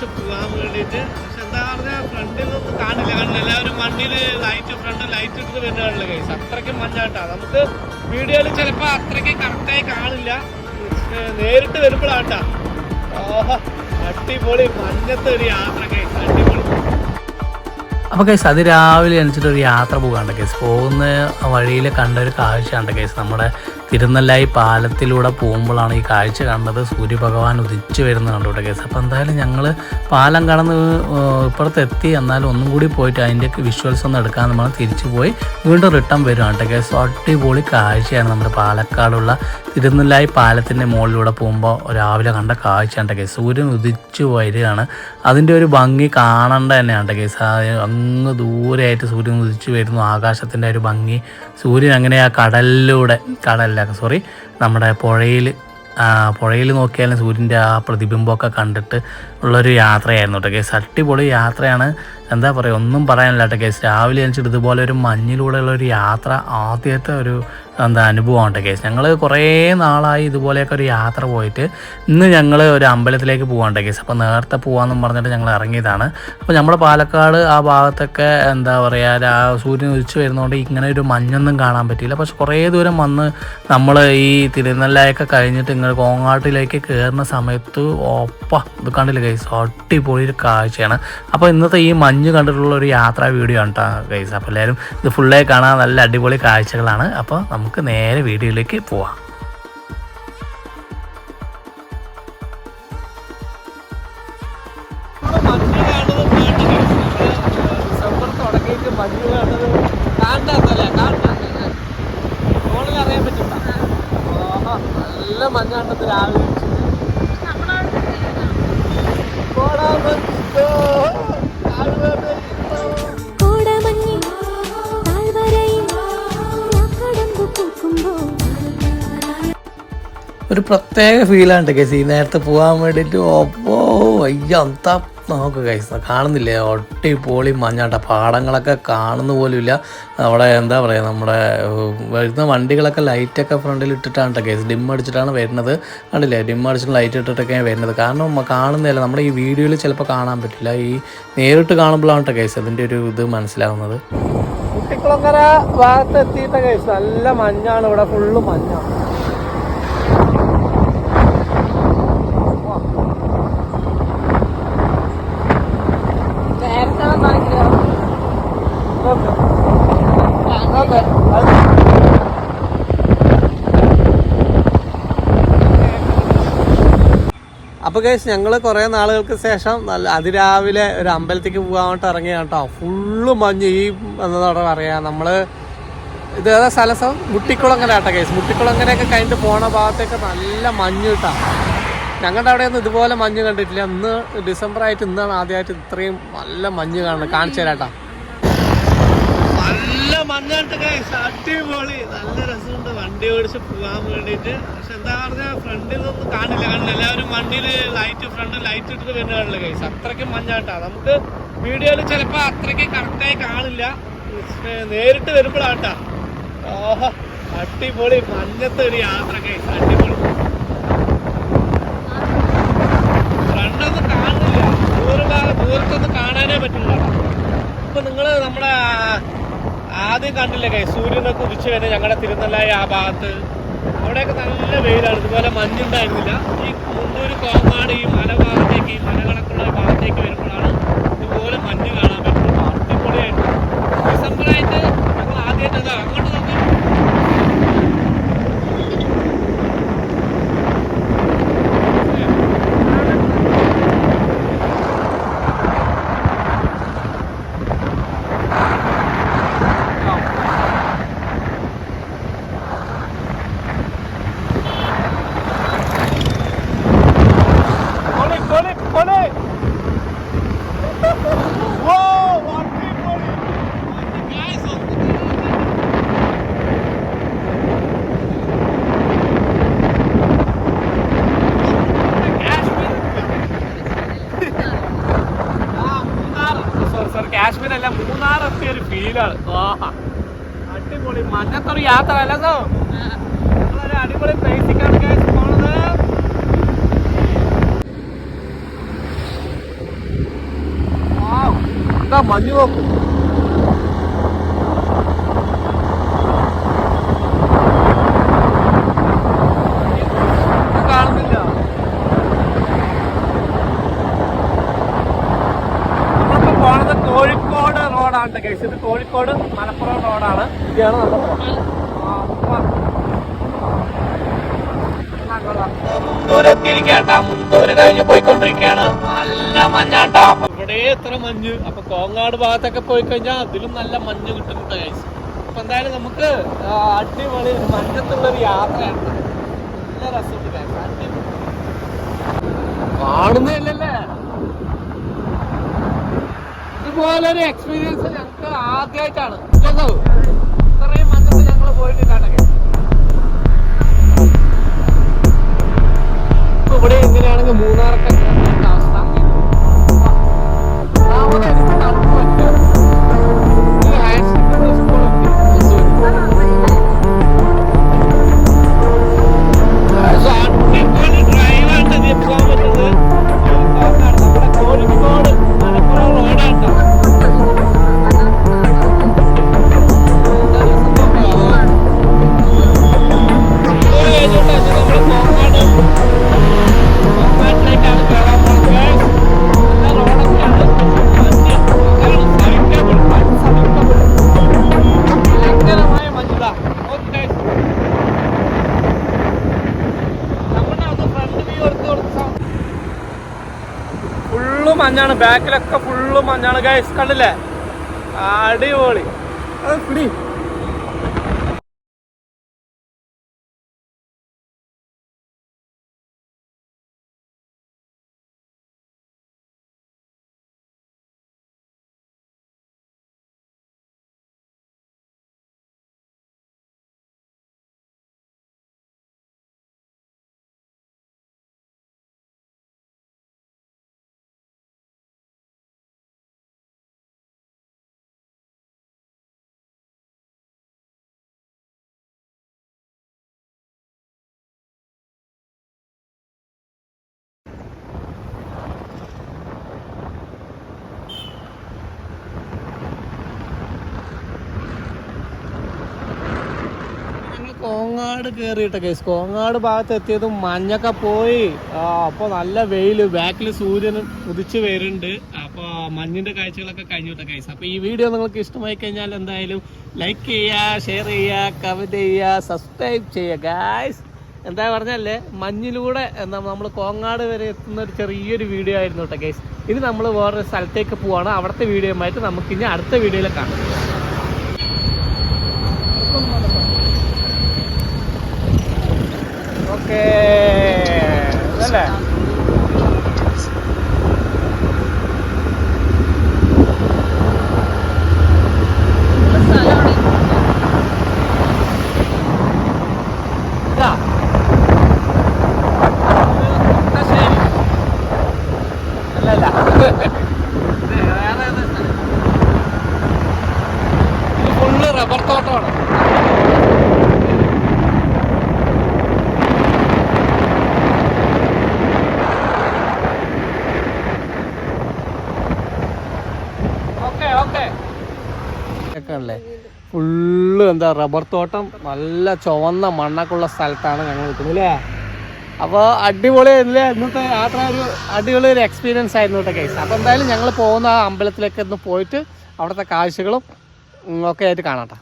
ഓടിച്ച് പോകാൻ വേണ്ടിയിട്ട്. പക്ഷെ എന്താ പറഞ്ഞാൽ ഫ്രണ്ടിൽ നിന്നും കാണില്ല കാണില്ല എല്ലാവരും വണ്ടിയിൽ ലൈറ്റ് ഫ്രണ്ട് ലൈറ്റ് ഇട്ടിട്ട് വരുന്നതാണല്ലോ കേസ് അത്രയ്ക്കും മഞ്ഞാട്ടാ. നമുക്ക് വീഡിയോയിൽ ചിലപ്പോൾ അത്രയ്ക്ക് കറക്റ്റായി കാണില്ല. നേരിട്ട് വരുമ്പോഴാട്ടാ. അടിപൊളി മഞ്ഞത്തെ ഒരു യാത്ര കേസ് അടിപൊളി. അപ്പോൾ കേസ് അത് രാവിലെ എണിച്ചിട്ട് ഒരു യാത്ര പോകാണ്ട് കേസ് പോകുന്ന വഴിയിൽ കണ്ട ഒരു കാഴ്ചയുണ്ട് കേസ് നമ്മുടെ തിരുനെല്ലായി പാലത്തിലൂടെ പോകുമ്പോഴാണ് ഈ കാഴ്ച കണ്ടത്. സൂര്യഭഗവാൻ ഉദിച്ചു വരുന്ന കണ്ടുകൂടെ കേസ്. അപ്പോൾ എന്തായാലും ഞങ്ങൾ പാലം കടന്ന് ഇപ്പുറത്തെത്തി. ഇപ്പുറത്ത് എന്നാലും ഒന്നും കൂടി പോയിട്ട് അതിന്റെ വിഷ്വൽസ് ഒന്ന് എടുക്കാൻ നമ്മൾ തിരിച്ചു പോയി. വീണ്ടും റിട്ടേൺ വരുവാണ് കേട്ടോ കേസ്. അടിപൊളി കാഴ്ചയാണ് നമ്മുടെ പാലക്കാടുള്ള തിരുനെല്ലായി പാലത്തിന്റെ മുകളിലൂടെ പോകുമ്പോൾ രാവിലെ കണ്ട കാഴ്ചയാണ് കേസ്. സൂര്യൻ ഉദിച്ചു വരികയാണ്. അതിന്റെ ഒരു ഭംഗി കാണേണ്ട തന്നെയാണ് കേസ്. അങ്ങ് ദൂരെയായിട്ട് സൂര്യൻ ഉദിച്ചു വരുന്നു. ആകാശത്തിന്റെ ഒരു ഭംഗി. സൂര്യൻ അങ്ങനെ ആ കടലിലൂടെ കടലില്ല സോറി നമ്മുടെ പുഴയിൽ പുഴയിൽ നോക്കിയാലും സൂര്യന്റെ ആ പ്രതിബിംബമൊക്കെ കണ്ടിട്ട് ഉള്ളൊരു യാത്രയായിരുന്നു കേട്ടോ കേസ്. അടിപൊളി യാത്രയാണ്. എന്താ പറയുക ഒന്നും പറയാനില്ല കേട്ടോ കേസ്. രാവിലെ അനുസരിച്ച് ഇതുപോലെ ഒരു മഞ്ഞിലൂടെയുള്ള ഒരു യാത്ര ആദ്യത്തെ ഒരു എന്താ അനുഭവമാണ് കേട്ടോ കേസ്. ഞങ്ങൾ കുറേ നാളായി ഇതുപോലെയൊക്കെ ഒരു യാത്ര പോയിട്ട് ഇന്ന് ഞങ്ങൾ ഒരു അമ്പലത്തിലേക്ക് പോകാണ്ട് കേസ്. അപ്പോൾ നേരത്തെ പോകാമെന്നും പറഞ്ഞിട്ട് ഞങ്ങൾ ഇറങ്ങിയതാണ്. അപ്പോൾ നമ്മുടെ പാലക്കാട് ആ ഭാഗത്തൊക്കെ എന്താ പറയുക ആ സൂര്യൻ ഉദിച്ചു വരുന്നതുകൊണ്ട് ഇങ്ങനെ ഒരു മഞ്ഞൊന്നും കാണാൻ പറ്റിയില്ല. പക്ഷെ കുറേ ദൂരം വന്ന് നമ്മൾ ഈ തിരുനെല്ലായൊക്കെ കഴിഞ്ഞിട്ട് ഇങ്ങനെ കോങ്ങാട്ടിലേക്ക് കയറുന്ന സമയത്ത് ഒപ്പ ഇത് കണ്ടില്ല ഗൈസ് അടിപൊളി ഒരു കാഴ്ചയാണ്. അപ്പോൾ ഇന്നത്തെ ഈ മഞ്ഞ് കണ്ടിട്ടുള്ള ഒരു യാത്രാ വീഡിയോ ആണ് കേട്ടോ ഗൈസ് അപ്പോൾ എല്ലാവരും ഇത് ഫുള്ളേ കാണാൻ നല്ല അടിപൊളി കാഴ്ചകളാണ്. അപ്പോൾ നമുക്ക് നേരെ വീഡിയോയിലേക്ക് പോവാം. മഞ്ഞ് കാണുന്നത് നല്ല മഞ്ഞാണ്ടത് രാവിലെ പോടാ മഞ്ഞിട്ടോ, രാവിലെ മഞ്ഞിട്ടോ. കോടമഞ്ഞിൽ താഴ്വരയിൽ കടമ്പു പൂക്കുമ്പോൾ ഒരു പ്രത്യേക ഫീലാണ് കേസ് ഈ നേരത്തെ പോകാൻ വേണ്ടിയിട്ട് ഓപ്പോ അയ്യ എന്താ നോക്ക് കൈസ കാണുന്നില്ലേ? ഒട്ടിപ്പൊളി മഞ്ഞാട്ട. പാടങ്ങളൊക്കെ കാണുന്ന പോലുമില്ല. അവിടെ എന്താ പറയുക നമ്മുടെ വരുന്ന വണ്ടികളൊക്കെ ലൈറ്റൊക്കെ ഫ്രണ്ടിൽ ഇട്ടിട്ടാണ് കേസ് ഡിം അടിച്ചിട്ടാണ് വരുന്നത്. കണ്ടില്ലേ? ഡിം അടിച്ചിട്ട് ലൈറ്റ് ഇട്ടിട്ടൊക്കെയാണ് വരുന്നത്. കാരണം കാണുന്നില്ല നമ്മുടെ ഈ വീഡിയോയിൽ ചിലപ്പോൾ കാണാൻ പറ്റില്ല. ഈ നേരിട്ട് കാണുമ്പോഴാണ് കേസ് അതിന്റെ ഒരു ഇത് മനസ്സിലാവുന്നത്. കുട്ടിക്കുളങ്ങര ഭാഗത്ത് എത്തിയിട്ട കേസ് നല്ല മഞ്ഞാണ്. ഇവിടെ ഫുള്ള് മഞ്ഞാണ്. അപ്പൊ കേസ് ഞങ്ങൾ കുറെ നാളുകൾക്ക് ശേഷം നല്ല അതിരാവിലെ ഒരു അമ്പലത്തേക്ക് പോകാൻ വേണ്ടി ഇറങ്ങിയാണ് കേട്ടോ ഫുള്ള് മഞ്ഞ്. ഈ എന്നതോടെ പറയാ. നമ്മൾ ഇത് ഏതാ സ്ഥലം മുട്ടിക്കുളങ്ങര ആട്ടോ കേസ് മുട്ടിക്കുളങ്ങരയൊക്കെ കഴിഞ്ഞിട്ട് പോണ ഭാഗത്തേക്ക് നല്ല മഞ്ഞ് കിട്ടാ ഞങ്ങളുടെ അവിടെ ഒന്നും ഇതുപോലെ മഞ്ഞ് കണ്ടിട്ടില്ല. ഇന്ന് ഡിസംബർ ആയിട്ട് ഇന്നാണ് ആദ്യമായിട്ട് ഇത്രയും നല്ല മഞ്ഞ് കാണുന്നത്. കാണിച്ചു തരാട്ടാ മഞ്ഞാട്ട് അടിപൊളി. നല്ല രസമുണ്ട്. വണ്ടി ഓടിച്ച് പോകാൻ വേണ്ടിയിട്ട്. പക്ഷെ എന്താ ഫ്രണ്ടിൽ ഒന്നും കാണില്ല കാണില്ല. എല്ലാവരും വണ്ടിയിൽ ലൈറ്റ് ഫ്രണ്ട് ലൈറ്റ് ഇട്ടിട്ട് വരുന്ന കാണില്ല കൈസ് അത്രയ്ക്കും മഞ്ഞാട്ടാ നമുക്ക് വീഡിയോയിൽ ചിലപ്പോൾ അത്രയ്ക്ക് കറക്റ്റായി കാണില്ല. നേരിട്ട് വരുമ്പോഴാട്ടാ ഓഹോ അടിപൊളി മഞ്ഞത്തെ ഒരു യാത്ര കൈസ് അടിപൊളി. ഫ്രണ്ടൊന്നും കാണില്ല. ദൂരഭാഗം ദൂരത്തൊന്നും കാണാനേ പറ്റില്ല ഇപ്പൊ നിങ്ങൾ നമ്മുടെ ആദ്യം കണ്ടില്ലേ കൈ സൂര്യനൊക്കെ ഉദിച്ചു വരുന്നത് ഞങ്ങളുടെ തിരുനെല്ലായി ആ ഭാഗത്ത്. അവിടെയൊക്കെ നല്ല വെയിലാണ്. ഇതുപോലെ മഞ്ഞുണ്ടായിരുന്നില്ല. ഈ മുണ്ടൂര് കോങ്ങാട് ഈ മല ഭാഗത്തേക്ക് ഈ മലകളൊക്കെയുള്ള ഈ ഭാഗത്തേക്ക് വരുമ്പോഴാണ് ഇതുപോലെ മഞ്ഞ് കാണാൻ പറ്റുന്നത്. അടിപൊളിയായിട്ട്. ഡിസംബറായിട്ട് അവിടുത്തെ ഒരു ഫീലാണ് അടിപൊളി. മഞ്ഞത്തൊരു യാത്ര അല്ല സോ? നമ്മളൊരു അടിപൊളി പ്ലേസിക്കാണ് പോണത്. എന്താ മഞ്ഞ് നോക്കും കോഴിക്കോട് മലപ്പുറം റോഡാണ്. ഇതാണ് നമ്മുടെ ഇവിടെ എത്ര മഞ്ഞ്? അപ്പൊ കോങ്ങാട് ഭാഗത്തൊക്കെ പോയി കഴിഞ്ഞാൽ അതിലും നല്ല മഞ്ഞ് കിട്ടുന്നുണ്ട് കഴിച്ചു അപ്പൊ എന്തായാലും നമുക്ക് അടിപൊളി ഒരു മഞ്ഞത്തുള്ള ഒരു യാത്രയാണ്. നല്ല രസമുണ്ട് കാണുന്നേ അടിപൊളി. കാണുന്നില്ലല്ലേ ഇതുപോലൊരു എക്സ്പീരിയൻസ് ഞങ്ങൾക്ക് ആദ്യമായിട്ടാണ്? ഇത്രയും മഞ്ഞത്ത് ഞങ്ങൾ പോയിട്ടില്ലാണ്ടൊക്കെ ഇപ്പൊ ഇവിടെ എങ്ങനെയാണെങ്കിൽ മൂന്നാറൊക്കെ മഞ്ഞാണ്. ബാക്കിലൊക്കെ ഫുള്ള് മഞ്ഞാണ്. ഗൈസ് കണ്ടില്ലേ? അടിപൊളി ഞങ്ങൾ കോങ്ങാട് കയറിയിട്ട് കേസ്. കോങ്ങാട് ഭാഗത്ത് എത്തിയത് മഞ്ഞൊക്കെ പോയി. അപ്പോൾ അപ്പൊ നല്ല വെയിൽ. ബാക്കിൽ സൂര്യൻ ഉദിച്ചു വരുന്നുണ്ട്. അപ്പൊ മഞ്ഞിന്റെ കാഴ്ചകളൊക്കെ കഴിഞ്ഞിട്ട് കേസ്. അപ്പൊ ഈ വീഡിയോ നിങ്ങൾക്ക് ഇഷ്ടമായി കഴിഞ്ഞാൽ എന്തായാലും ലൈക്ക് ചെയ്യുക ഷെയർ ചെയ്യുക കമന്റ് ചെയ്യുക സബ്സ്ക്രൈബ് ചെയ്യുക ഗായ്സ് എന്താ പറഞ്ഞല്ലേ? മഞ്ഞിലൂടെ എന്താ നമ്മൾ കോങ്ങാട് വരെ എത്തുന്ന ഒരു ചെറിയൊരു വീഡിയോ ആയിരുന്നു കേട്ടോ ഗൈസ് ഇത് നമ്മൾ വേറൊരു സ്ഥലത്തേക്ക് പോവാണ്. അവിടുത്തെ നമുക്ക് ഇനി അടുത്ത വീഡിയോയിൽ കാണാം. que... Dale. ഫുള്ള് എന്താ റബ്ബർ തോട്ടം നല്ല ചുവന്ന മണ്ണൊക്കെ ഉള്ള സ്ഥലത്താണ് ഞങ്ങൾ നിൽക്കുന്നത് അല്ലേ അപ്പോൾ അടിപൊളിയല്ലേ ഇന്നത്തെ യാത്ര ഒരു അടിപൊളി ഒരു എക്സ്പീരിയൻസ് ആയിരുന്നു കേട്ടോ കേസ് അപ്പോൾ എന്തായാലും ഞങ്ങൾ പോകുന്ന ആ അമ്പലത്തിലേക്ക് ഒന്ന് പോയിട്ട് അവിടുത്തെ കാഴ്ചകളും ഒക്കെ ആയിട്ട് കാണാം.